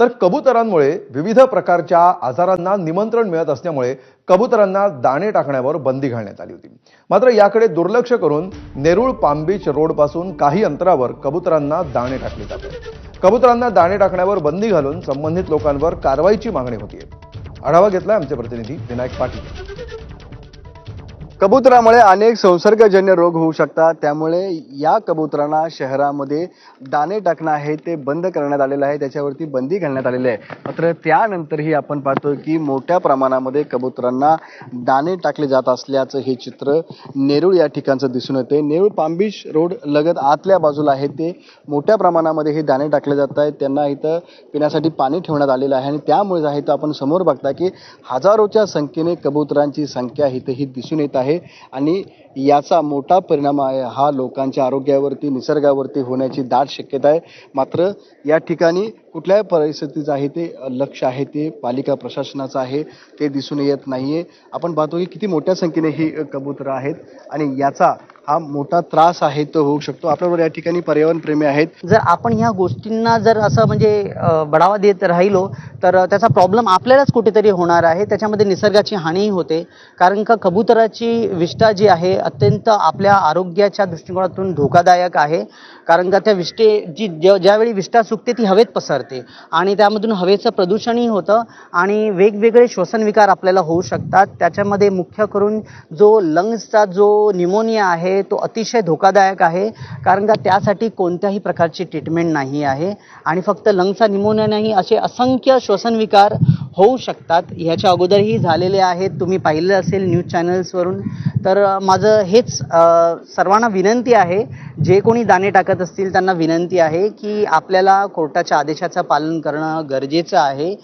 तर कबुतरांमुळे विविध प्रकारच्या आजारांना निमंत्रण मिळत असल्यामुळे कबुतरांना दाणे टाकण्यावर बंदी घालण्यात आली होती. मात्र याकडे दुर्लक्ष करून नेरूळ पामबीच रोडपासून काही अंतरावर कबुतरांना दाणे टाकले जाते. कबुतरांना दाणे टाकण्यावर बंदी घालून संबंधित लोकांवर कारवाईची मागणी होती आढावा घेतलाय आमचे प्रतिनिधी विनायक पाटील. कबुतरामुळे अनेक संसर्गजन्य रोग होऊ शकतात. त्यामुळे या कबुतरांना शहरामध्ये दाणे टाकणं आहे ते बंद करण्यात आलेलं आहे त्याच्यावरती बंदी घालण्यात आलेली आहे. मात्र त्यानंतरही आपण पाहतोय की मोठ्या प्रमाणामध्ये कबुतरांना दाणे टाकले जात असल्याचं हे चित्र नेरूळ या ठिकाणचं दिसून येते नेरूळ पामबीच रोड लगत आतल्या बाजूला आहे. ते मोठ्या प्रमाणामध्ये हे दाणे टाकले जात आहेत. त्यांना इथं पिण्यासाठी पाणी ठेवण्यात आलेलं आहे आणि त्यामुळे आहे तर आपण समोर बघता की हजारोच्या संख्येने कबुतरांची संख्या इथं ही दिसून येत आहे. आणि याचा मोठा परिणाम आहे. हा लोकांच्या आरोग्यावरती निसर्गावरती होण्याची दाट शक्यता आहे. मात्र या ठिकाणी कुठल्याही परिस्थितीचं आहे ते लक्ष आहे ते पालिका प्रशासनाचं आहे ते दिसून येत नाही आहे आपण पाहतो की किती मोठ्या संख्येने ही कबूतरं आहेत आणि याचा हा मोठा त्रास आहे तो होऊ शकतो. आपल्याबरोबर या ठिकाणी पर्यावरण प्रेमी आहेत. जर आपण ह्या गोष्टींना जर असं म्हणजे बढावा देत राहिलो तर त्याचा प्रॉब्लेम आपल्यालाच कुठेतरी होणार आहे. त्याच्यामध्ये निसर्गाची हानी होते. कारण का कबुतराची विष्ठा जी आहे अत्यंत आपल्या आरोग्याच्या दृष्टिकोनातून धोकादायक आहे. कारण का त्या विष्ठे जी ज्या- ज्यावेळी विष्ठा सुकते ती हवेत पसरते. आणि त्यामधून हवेचं प्रदूषणही होतं. आणि वेगवेगळे श्वसन विकार आपल्याला होऊ शकतात. त्याच्यामध्ये मुख्य करून जो लंग्सचा जो निमोनिया आहे तो अतिशय धोकादायक आहे कारण का त्यासाठी कोणत्याही प्रकारची ट्रीटमेंट नाही आहे. आणि फक्त लंग्सचा निमोनिया नाही असे असंख्य श्वसनविकार होऊ शकतात. ह्याच्या अगोदरही झालेले आहेत. तुम्ही पाहिलं असेल न्यूज चॅनल्सवरून तर माझं हेच सर्वांना विनंती आहे जे कोणी दाणे टाकत असतील त्यांना विनंती आहे की आपल्याला कोर्टाच्या आदेशाचं पालन करणं गरजेचं आहे.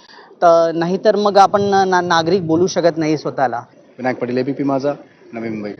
तर नाहीतर मग आपण ना नागरिक बोलू शकत नाही स्वतःला. विनायक पाटील एबीपी माझा नवी मुंबई.